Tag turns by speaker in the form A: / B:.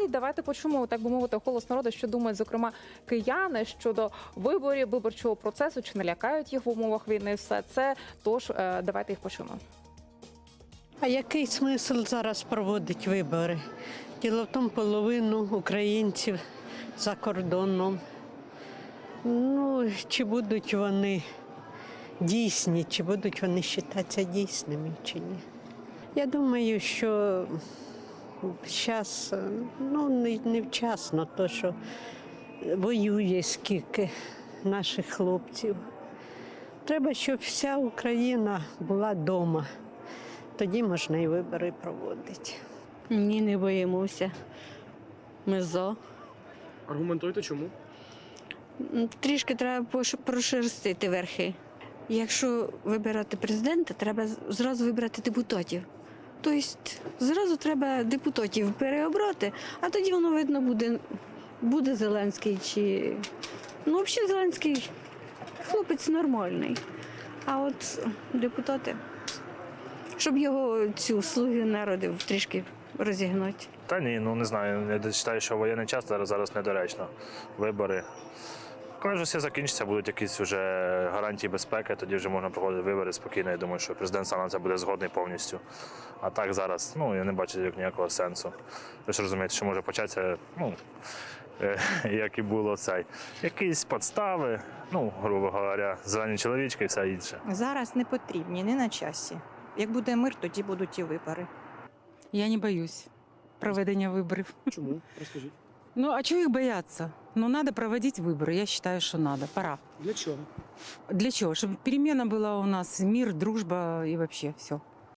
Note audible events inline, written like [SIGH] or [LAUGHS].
A: далі давайте почуємо, так би мовити, голос народу, що думають, зокрема, кияни щодо виборів, виборчого процесу, чи не лякають їх в умовах війни. Все це тож е, давайте їх почуємо.
B: А який смисл зараз проводити вибори? Діло в тому, половину українців за кордоном. Ну, чи будуть вони дійсні, чи будуть вони вважатися дійсними, чи ні? Я думаю, що зараз ну, не, невчасно, то що воює скільки наших хлопців. Треба, щоб вся Україна була вдома. Тоді можна і вибори проводити.
C: Ні, не боїмося. Ми за.
D: Аргументуйте чому?
C: Трішки треба прошерстити верхи. Якщо вибирати президента, треба зразу вибрати депутатів. Тобто зразу треба депутатів переобрати, а тоді воно видно буде, буде Зеленський чи. Ну, взагалі Зеленський хлопець нормальний. А от депутати, щоб його цю слуги народів трішки розігнати.
E: Та ні, ну не знаю. Я вважаю, що воєнний час зараз, зараз недоречно. Вибори. Коли вже все закінчиться, будуть якісь вже гарантії безпеки, тоді вже можна проводити вибори спокійно. Я думаю, що президент сам на це буде згодний повністю. А так зараз, ну я не бачу як ніякого сенсу. Ви ж розумієте, що може початися, ну е, [LAUGHS] як і було цей. Якісь подстави, ну, грубо говоря, зелені чоловічки і все інше.
F: Зараз не потрібні, не на часі. Як буде мир, тоді будуть і вибори.
G: Я не боюсь проведення виборів.
D: Чому? Розкажіть.
G: Ну а чего їх бояться? Ну, надо проводити вибори. Я считаю, що надо. Пора.
D: Для чого?
G: Для чого? Щоб перемена була у нас, мир, дружба і вообще все.